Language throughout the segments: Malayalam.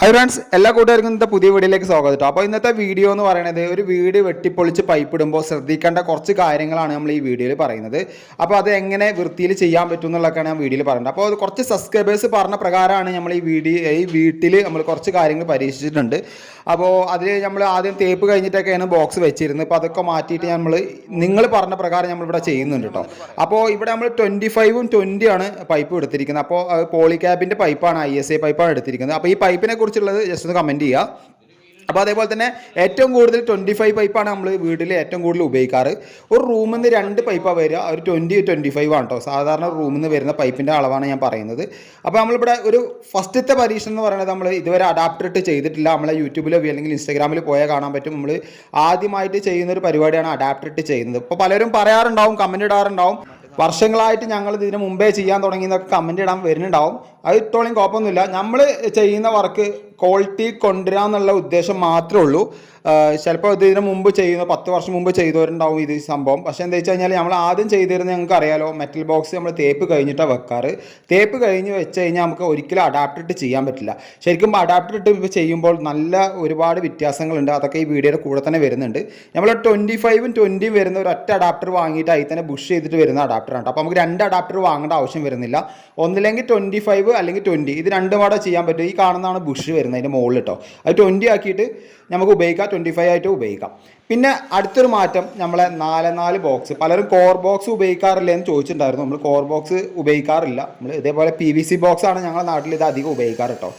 ഹൈ ഫ്രണ്ട്സ് എല്ലാ കൂട്ടുകാർക്കും ഇന്നത്തെ പുതിയ വീഡിയോയിലേക്ക് സ്വാഗതം കേട്ടോ. അപ്പോൾ ഇന്നത്തെ വീഡിയോ എന്ന് പറയുന്നത് ഒരു വീട് വെട്ടിപ്പൊളിച്ച് പൈപ്പ് ഇടുമ്പോൾ ശ്രദ്ധിക്കേണ്ട കുറച്ച് കാര്യങ്ങളാണ് നമ്മൾ ഈ വീഡിയോയിൽ പറയുന്നത്. അപ്പോൾ അത് എങ്ങനെ വൃത്തിയിൽ ചെയ്യാൻ പറ്റും എന്നുള്ളതൊക്കെയാണ് ഞാൻ വീഡിയോയിൽ പറയുന്നത് അപ്പോൾ കുറച്ച് സബ്സ്ക്രൈബേഴ്സ് പറഞ്ഞ പ്രകാരമാണ് നമ്മൾ ഈ വീഡിയോ ഈ വീട്ടിൽ നമ്മൾ കുറച്ച് കാര്യങ്ങൾ പരീക്ഷിച്ചിട്ടുണ്ട്. അപ്പോൾ അതിൽ നമ്മൾ ആദ്യം തേപ്പ് കഴിഞ്ഞിട്ടൊക്കെയാണ് ബോക്സ് വെച്ചിരുന്നത്. അപ്പോൾ അതൊക്കെ മാറ്റിയിട്ട് നമ്മൾ നിങ്ങൾ പറഞ്ഞ പ്രകാരം നമ്മളിവിടെ ചെയ്യുന്നുണ്ട് കേട്ടോ. അപ്പോൾ ഇവിടെ നമ്മൾ ട്വന്റി ഫൈവും ട്വന്റിയാണ് പൈപ്പ് എടുത്തിരിക്കുന്നത്. അപ്പോൾ പോളിക്യാബിന്റെ പൈപ്പാണ് ഐ എസ് ഐ പൈപ്പാണ് എടുത്തിരിക്കുന്നത്. അപ്പോൾ ഈ പൈപ്പിനെ കുറിച്ചുള്ളത് ജസ്റ്റ് ഒന്ന് കമന്റ് ചെയ്യുക അപ്പോൾ അതേപോലെ തന്നെ ഏറ്റവും കൂടുതൽ ട്വന്റി ഫൈവ് പൈപ്പാണ് നമ്മൾ വീട്ടിൽ ഏറ്റവും കൂടുതൽ ഉപയോഗിക്കാറ്. ഒരു റൂമിൽ നിന്ന് രണ്ട് പൈപ്പാണ് വരിക. ഒരു ട്വന്റി ട്വന്റി ഫൈവ് ആണ് കേട്ടോ സാധാരണ റൂമിൽ നിന്ന് വരുന്ന പൈപ്പിന്റെ അളവാണ് ഞാൻ പറയുന്നത്. അപ്പോൾ നമ്മളിവിടെ ഒരു ഫസ്റ്റത്തെ പരീക്ഷണം എന്ന് പറയുന്നത് നമ്മൾ ഇതുവരെ അഡാപ്റ്റർ ഇട്ട് ചെയ്തിട്ടില്ല. നമ്മളെ യൂട്യൂബിലോ അല്ലെങ്കിൽ ഇൻസ്റ്റാഗ്രാമിൽ പോയാൽ കാണാൻ പറ്റും. നമ്മൾ ആദ്യമായിട്ട് ചെയ്യുന്ന ഒരു പരിപാടിയാണ് അഡാപ്റ്റർ ഇട്ട് ചെയ്യുന്നത്. ഇപ്പോൾ പലരും പറയാറുണ്ടാവും കമന്റ് ഇടാറുണ്ടാവും. വർഷങ്ങളായിട്ട് ഞങ്ങൾ ഇതിന് മുമ്പേ ചെയ്യാൻ തുടങ്ങിയെന്നൊക്കെ കമന്റ് ഇടാൻ വരുന്നുണ്ടാവും. അത് ഇട്ടോളം കുഴപ്പമൊന്നുമില്ല. നമ്മൾ ചെയ്യുന്ന വർക്ക് ക്വാളിറ്റി കൊണ്ടുവരാന്നുള്ള ഉദ്ദേശം മാത്രമേ ഉള്ളൂ. ചിലപ്പോൾ ഇത് ഇതിന് മുമ്പ് ചെയ്യുന്ന പത്ത് വർഷം മുമ്പ് ചെയ്തവരുണ്ടാവും ഇത് സംഭവം. പക്ഷെ എന്താ വെച്ച് കഴിഞ്ഞാൽ നമ്മൾ ആദ്യം ചെയ്തിരുന്ന ഞങ്ങൾക്ക് അറിയാലോ മെറ്റൽ ബോക്സ് നമ്മൾ തേപ്പ് കഴിഞ്ഞിട്ടാണ് വെക്കാറ്. തേപ്പ് കഴിഞ്ഞ് വെച്ച് കഴിഞ്ഞാൽ നമുക്ക് ഒരിക്കലും അഡാപ്റ്റിട്ട് ചെയ്യാൻ പറ്റില്ല. ശരിക്കും അഡാപ്റ്റിട്ട് ഇപ്പോൾ ചെയ്യുമ്പോൾ നല്ല ഒരുപാട് വ്യത്യാസങ്ങളുണ്ട്. അതൊക്കെ ഈ വീഡിയോയുടെ കൂടെ തന്നെ വരുന്നുണ്ട്. നമ്മൾ ട്വന്റി ഫൈവും ട്വന്റിയും വരുന്ന ഒരു ഒറ്റ അഡാപ്റ്റർ വാങ്ങിയിട്ട് അതിൽ തന്നെ ബുഷ് ചെയ്തിട്ട് വരുന്ന അഡാപ്റ്ററാണ് അപ്പോൾ നമുക്ക് രണ്ട് അഡാപ്റ്റർ വാങ്ങേണ്ട ആവശ്യം വരുന്നില്ല. ഒന്നില്ലെങ്കിൽ ട്വന്റി ഫൈവ് അല്ലെങ്കിൽ ട്വന്റി ഇത് രണ്ടും കൂടെ ചെയ്യാൻ പറ്റും. ഈ കാണുന്നതാണ് ബുഷ് വരുന്നത്. അതിന്റെ മുകളിൽ കേട്ടോ അത് ട്വന്റി ആക്കിയിട്ട് നമുക്ക് ഉപയോഗിക്കാം. ട്വന്റി ഫൈവ് ആയിട്ട് ഉപയോഗിക്കാം. പിന്നെ അടുത്തൊരു മാറ്റം നമ്മളെ നാല് നാല് ബോക്സ് പലരും കോർ ബോക്സ് ഉപയോഗിക്കാറില്ല എന്ന് ചോദിച്ചിട്ടുണ്ടായിരുന്നു. നമ്മൾ കോർ ബോക്സ് ഉപയോഗിക്കാറില്ല. നമ്മൾ ഇതേപോലെ പി വി സി ബോക്സാണ് ഞങ്ങളുടെ നാട്ടിൽ ഇത് അധികം ഉപയോഗിക്കാറ് കേട്ടോ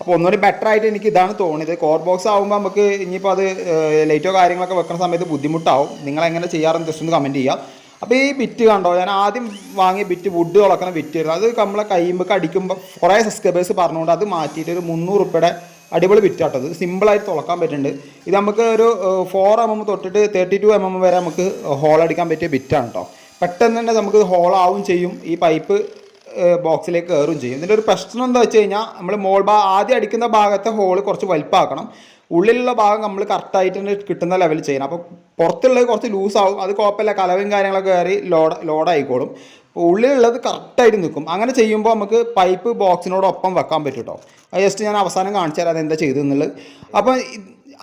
അപ്പോൾ ഒന്നുകൂടി ബെറ്റർ ആയിട്ട് എനിക്ക് ഇതാണ് തോന്നിയത്. കോർ ബോക്സ് ആകുമ്പോൾ നമുക്ക് ഇനിയിപ്പോൾ അത് ലൈറ്റോ കാര്യങ്ങളൊക്കെ വെക്കുന്ന സമയത്ത് ബുദ്ധിമുട്ടാവും. നിങ്ങൾ എങ്ങനെ ചെയ്യാറെന്ന് ജസ്റ്റ് ഒന്ന് കമന്റ് ചെയ്യുക അപ്പോൾ ഈ ബിറ്റ് കണ്ടോ? ഞാൻ ആദ്യം വാങ്ങിയ ബിറ്റ് വുഡ് ബിറ്റ് ആയിരുന്നു അത് നമ്മളെ കയ്യുമ്പോൾ അടിക്കുമ്പോൾ കുറേ സബ്സ്ക്രൈബേഴ്സ് പറഞ്ഞുകൊണ്ട് അത് മാറ്റിയിട്ട് ഒരു മുന്നൂറ് റുപ്യയുടെ അടിപൊളി ബിറ്റ് ആട്ടോ ഇത്. സിമ്പിളായിട്ട് തുളക്കാൻ പറ്റുന്നുണ്ട്. ഇത് നമുക്ക് ഒരു ഫോർ എം എം തൊട്ടിട്ട് തേർട്ടി ടു എം എം വരെ നമുക്ക് ഹോൾ അടിക്കാൻ പറ്റിയ ബിറ്റാണ് കേട്ടോ പെട്ടെന്ന് തന്നെ നമുക്ക് ഹോൾ ആവും ചെയ്യും. ഈ പൈപ്പ് ബോക്സിലേക്ക് കയറും ചെയ്യും. ഇതിന്റെ ഒരു പ്രശ്നം എന്താ വെച്ച് കഴിഞ്ഞാൽ നമ്മൾ മോൾ ഭാ ആദ്യം അടിക്കുന്ന ഭാഗത്തെ ഹോൾ കുറച്ച് വലിപ്പാക്കണം. ഉള്ളിലുള്ള ഭാഗം നമ്മൾ കറക്റ്റായിട്ട് തന്നെ കിട്ടുന്ന ലെവലിൽ ചെയ്യണം. അപ്പോൾ പുറത്തുള്ളത് കുറച്ച് ലൂസാവും അത് കുഴപ്പമില്ല. കലവും കാര്യങ്ങളൊക്കെ കയറി ലോഡ് ലോഡായിക്കോളും അപ്പോൾ ഉള്ളിലുള്ളത് കറക്റ്റായിട്ട് നിൽക്കും. അങ്ങനെ ചെയ്യുമ്പോൾ നമുക്ക് പൈപ്പ് ബോക്സിനോടൊപ്പം വെക്കാൻ പറ്റും കേട്ടോ ജസ്റ്റ് ഞാൻ അവസാനം കാണിച്ചു തരാം അതെന്താ ചെയ്തെന്നുള്ളത് അപ്പോൾ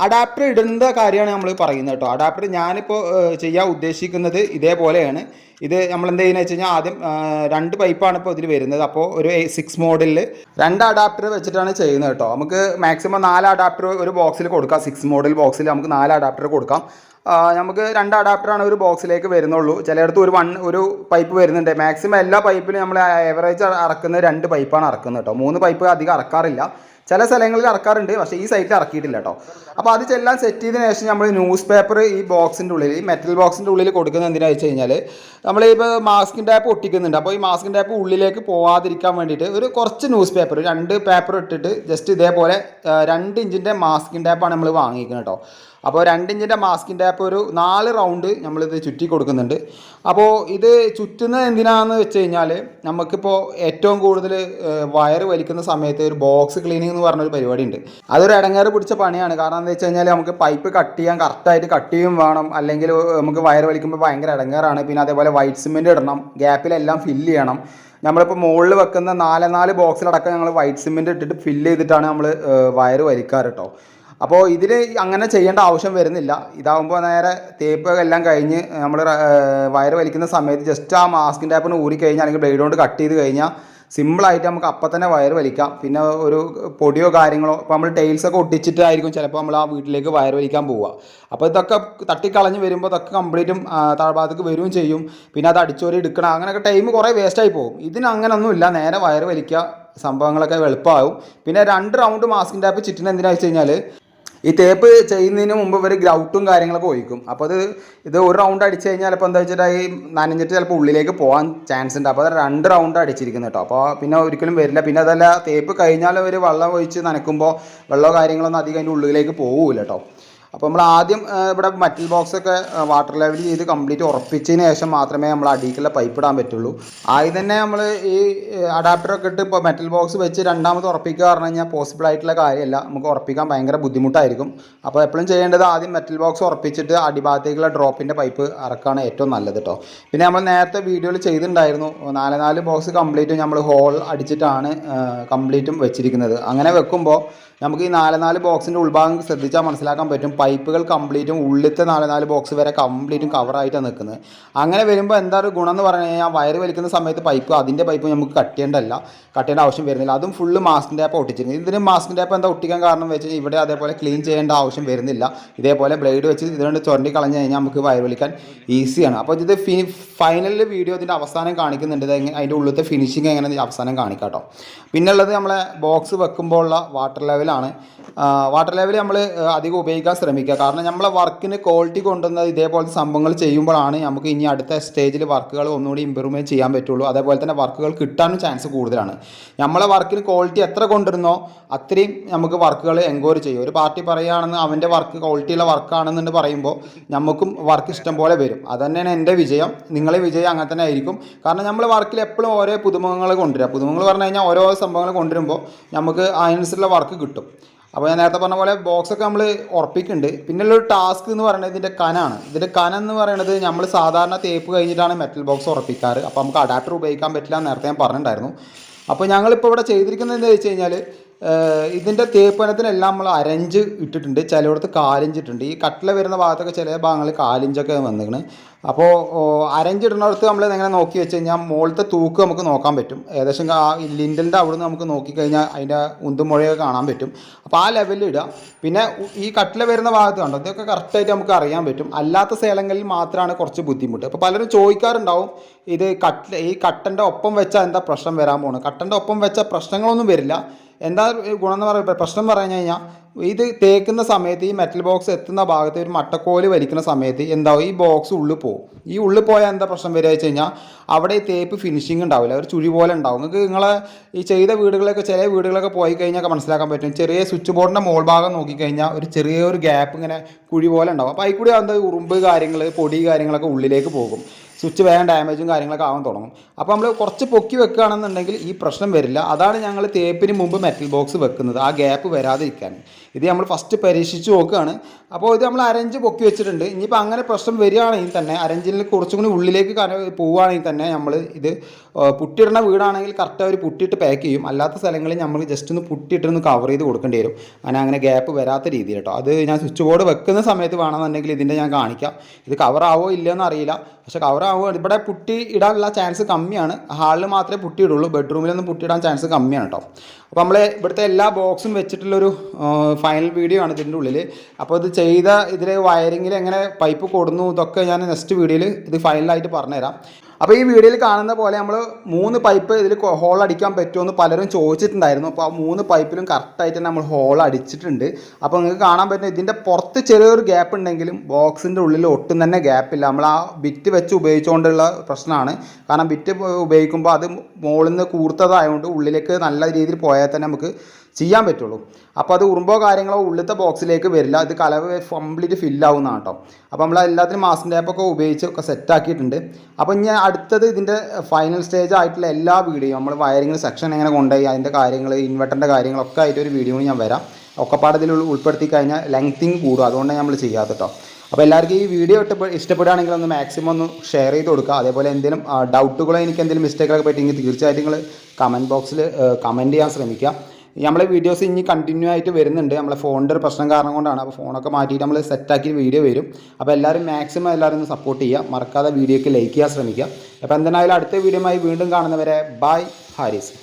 അഡാപ്റ്റർ ഇടുന്ന കാര്യമാണ് നമ്മൾ പറയുന്നത് കേട്ടോ. അഡാപ്റ്റർ ഞാനിപ്പോൾ ചെയ്യാൻ ഉദ്ദേശിക്കുന്നത് ഇതേപോലെയാണ്. ഇത് നമ്മൾ എന്ത് ചെയ്യുന്നത് വെച്ച് ആദ്യം രണ്ട് പൈപ്പാണ് ഇപ്പോൾ ഇതിൽ വരുന്നത്. അപ്പോൾ ഒരു സിക്സ് മോഡലിൽ രണ്ട് അഡാപ്റ്റർ വെച്ചിട്ടാണ് ചെയ്യുന്നത് കേട്ടോ. നമുക്ക് മാക്സിമം നാല് അഡാപ്റ്റർ ഒരു ബോക്സിൽ കൊടുക്കാം. സിക്സ് മോഡൽ ബോക്സിൽ നമുക്ക് നാല് അഡാപ്റ്റർ കൊടുക്കാം. നമുക്ക് രണ്ട് അഡാപ്റ്ററാണ് ഒരു ബോക്സിലേക്ക് വരുന്നുള്ളൂ. ചിലയിടത്ത് ഒരു വൺ ഒരു പൈപ്പ് വരുന്നുണ്ട്. മാക്സിമം എല്ലാ പൈപ്പിലും നമ്മൾ ആവറേജ് അറക്കുന്ന രണ്ട് പൈപ്പാണ് അറക്കുന്നത് കേട്ടോ. മൂന്ന് പൈപ്പ് അധികം ഇറക്കാറില്ല ചില സ്ഥലങ്ങളിൽ ഇറക്കാറുണ്ട് പക്ഷേ ഈ സൈറ്റിൽ ഇറക്കിയിട്ടില്ല കേട്ടോ അപ്പോൾ അത് എല്ലാം സെറ്റ് ചെയ്തതിന് ശേഷം നമ്മൾ ന്യൂസ് പേപ്പർ ഈ ബോക്സിന്റെ ഉള്ളിൽ ഈ മെറ്റൽ ബോക്സിന്റെ ഉള്ളിൽ കൊടുക്കുന്നത് എന്തിനാ വെച്ച് കഴിഞ്ഞാൽ നമ്മൾ ഇപ്പോൾ മാസ്കിൻ ടാപ്പ് ഒട്ടിക്കുന്നുണ്ട്. അപ്പോൾ ഈ മാസ്കിൻ ടാപ്പ് ഉള്ളിലേക്ക് പോവാതിരിക്കാൻ വേണ്ടിയിട്ട് ഒരു കുറച്ച് ന്യൂസ് പേപ്പർ രണ്ട് പേപ്പർ ഇട്ടിട്ട് ജസ്റ്റ് ഇതേപോലെ രണ്ട് ഇഞ്ചിന്റെ മാസ്കിൻ ടാപ്പാണ് നമ്മൾ വാങ്ങിക്കുന്നത് കേട്ടോ അപ്പോൾ രണ്ടിഞ്ചിന്റെ മാസ്കിൻ ടാപ്പ് ഒരു നാല് റൗണ്ട് നമ്മളിത് ചുറ്റി കൊടുക്കുന്നുണ്ട്. അപ്പോൾ ഇത് ചുറ്റുന്നത് എന്തിനാണെന്ന് വെച്ച് കഴിഞ്ഞാൽ നമുക്കിപ്പോൾ ഏറ്റവും കൂടുതൽ വയർ വലിക്കുന്ന സമയത്ത് ഒരു ബോക്സ് ക്ലീനിങ് എന്ന് പറഞ്ഞൊരു പരിപാടി ഉണ്ട് അതൊരു ഇടങ്ങേറ് പിടിച്ച പണിയാണ്. കാരണം എന്താ വെച്ച് കഴിഞ്ഞാൽ നമുക്ക് പൈപ്പ് കട്ട് ചെയ്യാൻ കറക്റ്റായിട്ട് കട്ട് ചെയ്യും വേണം. അല്ലെങ്കിൽ നമുക്ക് വയർ വലിക്കുമ്പോൾ ഭയങ്കര ഇടങ്ങേറാണ് പിന്നെ അതേപോലെ വൈറ്റ് സിമെന്റ് ഇടണം. ഗ്യാപ്പിലെല്ലാം ഫില്ല് ചെയ്യണം. നമ്മളിപ്പോൾ മുകളിൽ വെക്കുന്ന നാല് നാല് ബോക്സിലടക്കം ഞങ്ങൾ വൈറ്റ് സിമെന്റ് ഇട്ടിട്ട് ഫില്ല് ചെയ്തിട്ടാണ് നമ്മൾ വയർ വലിക്കാറ് കേട്ടോ അപ്പോൾ ഇതിൽ അങ്ങനെ ചെയ്യേണ്ട ആവശ്യം വരുന്നില്ല. ഇതാകുമ്പോൾ നേരെ തേപ്പ് എല്ലാം കഴിഞ്ഞ് നമ്മൾ വയർ വലിക്കുന്ന സമയത്ത് ജസ്റ്റ് ആ മാസ്കിന്റെ ടാപ്പിന് ഊരി കഴിഞ്ഞാൽ അല്ലെങ്കിൽ ബ്ലേഡ് കൊണ്ട് കട്ട് ചെയ്ത് കഴിഞ്ഞാൽ സിമ്പിളായിട്ട് നമുക്ക് അപ്പം തന്നെ വയർ വലിക്കാം. പിന്നെ ഒരു പൊടിയോ കാര്യങ്ങളോ ഇപ്പോൾ നമ്മൾ ടൈൽസൊക്കെ ഒട്ടിച്ചിട്ടായിരിക്കും ചിലപ്പോൾ നമ്മൾ ആ വീട്ടിലേക്ക് വയർ വലിക്കാൻ പോവുക. അപ്പോൾ ഇതൊക്കെ തട്ടിക്കളഞ്ഞ് വരുമ്പോൾ ഇതൊക്കെ കംപ്ലീറ്റും താഴ്ഭാഗത്തേക്ക് വരികയും ചെയ്യും. പിന്നെ അത് അടിച്ചോരി എടുക്കണം. അങ്ങനെയൊക്കെ ടൈം കുറേ വേസ്റ്റായി പോകും. ഇതിന് അങ്ങനെയൊന്നുമില്ല നേരെ വയർ വലിക്കുക സംഭവങ്ങളൊക്കെ എളുപ്പമാകും പിന്നെ രണ്ട് റൗണ്ട് മാസ്കിന്റെ ആപ്പ് ചുറ്റിന് എന്തിനാണെന്ന് വെച്ച് കഴിഞ്ഞാൽ ഈ തേപ്പ് ചെയ്യുന്നതിന് മുമ്പ് ഇവർ ഗ്രൗട്ടും കാര്യങ്ങളൊക്കെ ഒഴിക്കും. അപ്പോൾ അത് ഇത് ഒരു റൗണ്ട് അടിച്ച് കഴിഞ്ഞാൽ ചിലപ്പോൾ എന്താ വെച്ചിട്ട് ഈ നനഞ്ഞിട്ട് ചിലപ്പോൾ ഉള്ളിലേക്ക് പോകാൻ ചാൻസ് ഉണ്ട്. അപ്പോൾ അത് രണ്ട് റൗണ്ട് അടിച്ചിരിക്കുന്നു കേട്ടോ അപ്പോൾ പിന്നെ ഒരിക്കലും വരില്ല. പിന്നെ അതല്ല തേപ്പ് കഴിഞ്ഞാൽ അവർ വെള്ളം ഒഴിച്ച് നനക്കുമ്പോൾ വെള്ളമോ കാര്യങ്ങളൊന്നും അധികം അതിന്റെ ഉള്ളിലേക്ക് പോകില്ല കേട്ടോ അപ്പോൾ നമ്മൾ ആദ്യം ഇവിടെ മെറ്റൽ ബോക്സ് ഒക്കെ വാട്ടർ ലെവൽ ചെയ്ത് കംപ്ലീറ്റ് ഉറപ്പിച്ചതിന് ശേഷം മാത്രമേ നമ്മൾ അടിക്കുള്ള പൈപ്പ് ഇടാൻ പറ്റുള്ളൂ. ആദ്യം തന്നെ നമ്മൾ ഈ അഡാപ്റ്റർ ഒക്കെ ഇട്ട് ഇപ്പോൾ മെറ്റൽ ബോക്സ് വെച്ച് രണ്ടാമത് ഉറപ്പിക്കുക പറഞ്ഞു കഴിഞ്ഞാൽ പോസിബിൾ ആയിട്ടുള്ള കാര്യമല്ല. നമുക്ക് ഉറപ്പിക്കാൻ ഭയങ്കര ബുദ്ധിമുട്ടായിരിക്കും. അപ്പോൾ എപ്പോഴും ചെയ്യേണ്ടത് ആദ്യം മെറ്റൽ ബോക്സ് ഉറപ്പിച്ചിട്ട് അടിഭാഗത്തേക്കുള്ള ഡ്രോപ്പിന്റെ പൈപ്പ് ഇറക്കാണ് ഏറ്റവും നല്ലത് കേട്ടോ പിന്നെ നമ്മൾ നേരത്തെ വീഡിയോയിൽ ചെയ്തിട്ടുണ്ടായിരുന്നു. നാല് നാല് ബോക്സ് കംപ്ലീറ്റും നമ്മൾ ഹോൾ അടിച്ചിട്ടാണ് കംപ്ലീറ്റും വെച്ചിരിക്കുന്നത്. അങ്ങനെ വെക്കുമ്പോൾ നമുക്ക് ഈ നാല് നാല് ബോക്സിന്റെ ഉൾഭാഗം ശ്രദ്ധിച്ചാൽ മനസ്സിലാക്കാൻ പറ്റും. പൈപ്പുകൾ കംപ്ലീറ്റും ഉള്ളിലത്തെ നാല് നാല് ബോക്സ് വരെ കംപ്ലീറ്റും കവറായിട്ടാണ് നിൽക്കുന്നത്. അങ്ങനെ വരുമ്പോൾ എന്താ ഒരു ഗുണം എന്ന് പറഞ്ഞു കഴിഞ്ഞാൽ വയറ് വലിക്കുന്ന സമയത്ത് പൈപ്പ് അതിന്റെ പൈപ്പ് നമുക്ക് കട്ടേണ്ടല്ല കട്ടേണ്ട ആവശ്യം വരുന്നില്ല. അതും ഫുള്ള് മാസ്കിന്റെ ആപ്പ് ഒട്ടിച്ചിരുന്നു ഇതിന് മാസ്കിന്റെ ആപ്പ് എന്താ ഒട്ടിക്കാൻ കാരണം വെച്ച് ഇവിടെ അതേപോലെ ക്ലീൻ ചെയ്യേണ്ട ആവശ്യം വരുന്നില്ല. ഇതേപോലെ ബ്ലേഡ് വെച്ച് ഇതിനോട് ചുരണ്ടി കളഞ്ഞു കഴിഞ്ഞാൽ നമുക്ക് വയർ വലിക്കാൻ ഈസിയാണ് അപ്പോൾ ഇത് ഫി ഫൈനലിൽ വീഡിയോ ഇതിന്റെ അവസാനം കാണിക്കുന്നുണ്ട്. അതിന്റെ ഉള്ളിലത്തെ ഫിനിഷിങ് എങ്ങനെ അവസാനം കാണിക്കാം കേട്ടോ പിന്നെ ഉള്ളത് നമ്മളെ ബോക്സ് വെക്കുമ്പോൾ ഉള്ള വാട്ടർ ലെവലാണ് വാട്ടർ ലെവൽ നമ്മൾ അധികം ഉപയോഗിക്കാൻ ശ്രമിക്കുക. കാരണം നമ്മളെ വർക്കിന് ക്വാളിറ്റി കൊണ്ടുവന്ന ഇതേപോലത്തെ സംഭവങ്ങൾ ചെയ്യുമ്പോഴാണ് നമുക്ക് ഇനി അടുത്ത സ്റ്റേജിൽ വർക്കുകൾ ഒന്നുകൂടി ഇമ്പ്രൂവ്മെന്റ് ചെയ്യാൻ പറ്റുള്ളൂ. അതേപോലെ തന്നെ വർക്കുകൾ കിട്ടാനും ചാൻസ് കൂടുതലാണ്. നമ്മളെ വർക്കിന് ക്വാളിറ്റി എത്ര കൊണ്ടുവരുന്നോ അത്രയും നമുക്ക് വർക്കുകൾ എൻക്വയറി ചെയ്യും. ഒരു പാർട്ടി പറയുകയാണെന്ന് അവന്റെ വർക്ക് ക്വാളിറ്റിയുള്ള വർക്കാണെന്നുണ്ട് പറയുമ്പോൾ നമുക്കും വർക്ക് ഇഷ്ടം പോലെ വരും. അത് തന്നെയാണ് എന്റെ വിജയം. നിങ്ങളെ വിജയം അങ്ങനെ തന്നെ ആയിരിക്കും. കാരണം നമ്മൾ വർക്കിൽ എപ്പോഴും ഓരോ പുതുമുഖങ്ങൾ കൊണ്ടുവരിക. പുതുമുഖങ്ങൾ പറഞ്ഞു കഴിഞ്ഞാൽ ഓരോ സംഭവങ്ങൾ കൊണ്ടുവരുമ്പോൾ നമുക്ക് അതിനനുസരിച്ചുള്ള വർക്ക് കിട്ടും. അപ്പോൾ ഞാൻ നേരത്തെ പറഞ്ഞ പോലെ ബോക്സൊക്കെ നമ്മൾ ഉറപ്പിക്കുന്നുണ്ട്. പിന്നെ ഒരു ടാസ്ക് എന്ന് പറയുന്നത് ഇതിന്റെ കനാണ്. ഇതിന്റെ കന എന്ന് പറയുന്നത് നമ്മൾ സാധാരണ തേപ്പ് കഴിഞ്ഞിട്ടാണ് മെറ്റൽ ബോക്സ് ഉറപ്പിക്കാറ്. അപ്പോൾ നമുക്ക് അഡാപ്റ്റർ ഉപയോഗിക്കാൻ പറ്റില്ല നേരത്തെ ഞാൻ പറഞ്ഞിട്ടുണ്ടായിരുന്നു. അപ്പോൾ ഞങ്ങളിപ്പോൾ ഇവിടെ ചെയ്തിരിക്കുന്നത് എന്താ വെച്ച് കഴിഞ്ഞാൽ ഇതിന്റെ തേപ്പനത്തിനെല്ലാം നമ്മൾ അരഞ്ച് ഇട്ടിട്ടുണ്ട്. ചിലയിടത്ത് കാലിഞ്ചിട്ടുണ്ട്. ഈ കട്ടില വരുന്ന ഭാഗത്തൊക്കെ ചില ഭാഗങ്ങളിൽ കാലിഞ്ചൊക്കെ വന്നിരിക്കണ്. അപ്പോൾ അരഞ്ച് ഇടുന്നിടത്ത് നമ്മൾ എങ്ങനെ നോക്കി വെച്ച് കഴിഞ്ഞാൽ മുകളിലത്തെ തൂക്ക് നമുക്ക് നോക്കാൻ പറ്റും. ഏകദേശം ആ ലിൻഡലിന്റെ അവിടെ നിന്ന് നമുക്ക് നോക്കിക്കഴിഞ്ഞാൽ അതിന്റെ ഉന്തുമുഴയൊക്കെ കാണാൻ പറ്റും. അപ്പോൾ ആ ലെവലിൽ ഇടുക. പിന്നെ ഈ കട്ടില വരുന്ന ഭാഗത്ത് കണ്ടോ? ഇതൊക്കെ കറക്റ്റായിട്ട് നമുക്ക് അറിയാൻ പറ്റും. അല്ലാത്ത സ്ഥലങ്ങളിൽ മാത്രമാണ് കുറച്ച് ബുദ്ധിമുട്ട്. അപ്പോൾ പലരും ചോദിക്കാറുണ്ടാവും ഇത് കട്ടില ഈ കട്ടന്റെ ഒപ്പം വെച്ചാൽ എന്താ പ്രശ്നം വരാൻ പോകുന്നത് കട്ടന്റെ ഒപ്പം വെച്ചാൽ പ്രശ്നങ്ങളൊന്നും വരില്ല. എന്താ ഗുണം എന്ന് പറയുമ്പോൾ പ്രശ്നം പറഞ്ഞു കഴിഞ്ഞാൽ ഇത് തേക്കുന്ന സമയത്ത് ഈ മെറ്റൽ ബോക്സ് എത്തുന്ന ഭാഗത്ത് ഒരു മട്ടക്കോൽ വലിക്കുന്ന സമയത്ത് എന്താവും ഈ ബോക്സ് ഉള്ളിൽ പോകും ഈ ഉള്ളിൽ പോയാൽ എന്താ പ്രശ്നം വരിക വെച്ച് കഴിഞ്ഞാൽ അവിടെ തേപ്പ് ഫിനിഷിംഗ് ഉണ്ടാവില്ല. ഒരു ചുഴി പോലെ ഉണ്ടാവും. നിങ്ങൾക്ക് നിങ്ങളെ ഈ ചെയ്ത വീടുകളൊക്കെ ചില വീടുകളൊക്കെ പോയി കഴിഞ്ഞാൽ മനസ്സിലാക്കാൻ പറ്റും. ചെറിയ സ്വിച്ച് ബോർഡിന്റെ മോൾ ഭാഗം നോക്കിക്കഴിഞ്ഞാൽ ഒരു ചെറിയൊരു ഗ്യാപ്പ് ഇങ്ങനെ കുഴി പോലെ ഉണ്ടാവും. അപ്പോൾ അതിൽ കൂടി എന്താ ഉറുമ്പ് കാര്യങ്ങൾ പൊടി കാര്യങ്ങളൊക്കെ ഉള്ളിലേക്ക് പോകും. സ്വിച്ച് വേഗം ഡാമേജും കാര്യങ്ങളൊക്കെ ആവാൻ തുടങ്ങും. അപ്പോൾ നമ്മൾ കുറച്ച് പൊക്കി വെക്കുകയാണെന്നുണ്ടെങ്കിൽ ഈ പ്രശ്നം വരില്ല. അതാണ് ഞങ്ങൾ തേപ്പിന് മുമ്പ് മെറ്റൽ ബോക്സ് വെക്കുന്നത്. ആ ഗ്യാപ്പ് വരാതിരിക്കാൻ. ഇത് നമ്മൾ ഫസ്റ്റ് പരീക്ഷിച്ച് നോക്കുകയാണ്. അപ്പോൾ ഇത് നമ്മൾ അരഞ്ച് പൊക്കി വെച്ചിട്ടുണ്ട്. ഇനിയിപ്പോൾ അങ്ങനെ പ്രശ്നം വരികയാണെങ്കിൽ തന്നെ അരഞ്ചിൽ കുറച്ചും കൂടി ഉള്ളിലേക്ക് പോവുകയാണെങ്കിൽ തന്നെ നമ്മൾ ഇത് ആ, പുട്ടിയിടുന്ന വീടാണെങ്കിൽ കറക്റ്റ് അവർ പുട്ടിയിട്ട് പാക്ക് ചെയ്യും. അല്ലാത്ത സ്ഥലങ്ങളിൽ നമ്മൾ ജസ്റ്റ് ഒന്ന് പുട്ടിയിട്ടൊന്ന് കവർ ചെയ്ത് കൊടുക്കേണ്ടി വരും. അങ്ങനെ അങ്ങനെ ഗ്യാപ്പ് വരാത്ത രീതിയിൽ കേട്ടോ. അത് ഞാൻ സ്വിച്ച് ബോർഡ് വെക്കുന്ന സമയത്ത് വേണമെന്നുണ്ടെങ്കിൽ ഇതിന്റെ ഞാൻ കാണിക്കാം. ഇത് കവറാവോ ഇല്ലയെന്ന് അറിയില്ല. പക്ഷേ കവറാവോ ഇവിടെ പുട്ടി ഇടാനുള്ള ചാൻസ് കമ്മിയാണ്. ഹാളിൽ മാത്രമേ പുട്ടി ഇടുള്ളൂ. ബെഡ്റൂമിലൊന്നും പുട്ടി ഇടാൻ ചാൻസ് കമ്മിയാണ് കേട്ടോ അപ്പോൾ നമ്മൾ ഇവിടുത്തെ എല്ലാ ബോക്സും വെച്ചിട്ടുള്ളൊരു ഫൈനൽ വീഡിയോ ആണ് ഇതിന്റെ ഉള്ളിൽ അപ്പോൾ ഇത് ചെയ്ത ഇതിൽ വയറിങ്ങിൽ എങ്ങനെ പൈപ്പ് കൊടുന്നു ഇതൊക്കെ ഞാൻ നെക്സ്റ്റ് വീഡിയോയിൽ ഇത് ഫൈനലായിട്ട് പറഞ്ഞുതരാം. അപ്പോൾ ഈ വീഡിയോയിൽ കാണുന്ന പോലെ നമ്മൾ മൂന്ന് പൈപ്പ് ഇതിൽ ഹോൾ അടിക്കാൻ പറ്റുമെന്ന് പലരും ചോദിച്ചിട്ടുണ്ടായിരുന്നു. അപ്പോൾ ആ മൂന്ന് പൈപ്പിലും കറക്റ്റായിട്ട് തന്നെ നമ്മൾ ഹോൾ അടിച്ചിട്ടുണ്ട്. അപ്പോൾ നിങ്ങൾക്ക് കാണാൻ പറ്റും ഇതിന്റെ പുറത്ത് ചെറിയൊരു ഗ്യാപ്പ് ഉണ്ടെങ്കിലും ബോക്സിന്റെ ഉള്ളിൽ ഒട്ടും തന്നെ ഗ്യാപ്പില്ല നമ്മൾ ആ ബിറ്റ് വെച്ച് ഉപയോഗിച്ചുകൊണ്ടുള്ള പ്രശ്നമാണ്. കാരണം ബിറ്റ് ഉപയോഗിക്കുമ്പോൾ അത് മുകളിൽ നിന്ന് കൂർത്തതായതുകൊണ്ട് ഉള്ളിലേക്ക് നല്ല രീതിയിൽ പോയാൽ തന്നെ നമുക്ക് ചെയ്യാൻ പറ്റുള്ളൂ. അപ്പോൾ അത് ഉറുമ്പോ കാര്യങ്ങളോ ഉള്ളിലത്തെ ബോക്സിലേക്ക് വരില്ല. ഇത് കലവ് കംപ്ലീറ്റ് ഫില്ലാവുന്നതാണ് കേട്ടോ അപ്പോൾ നമ്മൾ എല്ലാത്തിനും മാസ്ക് ആപ്പൊക്കെ ഉപയോഗിച്ച് ഒക്കെ സെറ്റാക്കിയിട്ടുണ്ട് അപ്പോൾ ഇനി അടുത്തത് ഇതിന്റെ ഫൈനൽ സ്റ്റേജ് ആയിട്ടുള്ള എല്ലാ വീഡിയോയും നമ്മൾ വയറിംഗ് സെക്ഷൻ എങ്ങനെ കൊണ്ടുപോയി അതിന്റെ കാര്യങ്ങൾ ഇൻവെർട്ടറിന്റെ കാര്യങ്ങളൊക്കെ ആയിട്ട് ഒരു വീഡിയോ ഞാൻ വരാം. ഒക്കെപ്പാട് ഇതിൽ ഉൾപ്പെടുത്തി കഴിഞ്ഞാൽ ലെങ്തിങ് കൂടും അതുകൊണ്ടാണ് നമ്മൾ ചെയ്യാത്ത കേട്ടോ അപ്പോൾ എല്ലാവർക്കും ഈ വീഡിയോ ഇഷ്ടപ്പെ ഇഷ്ടപ്പെടുകയാണെങ്കിൽ ഒന്ന് മാക്സിമം ഒന്ന് ഷെയർ ചെയ്ത് കൊടുക്കുക. അതേപോലെ എന്തെങ്കിലും ഡൗട്ടുകളോ എനിക്ക് എന്തെങ്കിലും മിസ്റ്റേക്കൊക്കെ പറ്റിയെങ്കിൽ തീർച്ചയായിട്ടും നിങ്ങൾ കമന്റ് ബോക്സിൽ കമന്റ് ചെയ്യാൻ ശ്രമിക്കുക. നമ്മളെ വീഡിയോസ് ഇനി കണ്ടിന്യൂ ആയിട്ട് വരുന്നുണ്ട്. നമ്മളെ ഫോണിന്റെ ഒരു പ്രശ്നം കാരണം കൊണ്ടാണ്. അപ്പോൾ ഫോണൊക്കെ മാറ്റിയിട്ട് നമ്മൾ സെറ്റാക്കി വീഡിയോ വരും. അപ്പോൾ എല്ലാവരും മാക്സിമം എല്ലാവരും ഒന്ന് സപ്പോർട്ട് ചെയ്യുക. മറക്കാതെ വീഡിയോക്ക് ലൈക്ക് ചെയ്യാൻ ശ്രമിക്കുക. അപ്പോൾ എന്തായാലും അടുത്ത വീഡിയോയുമായി വീണ്ടും കാണുന്നവരെ ബൈ ഹാരിസ്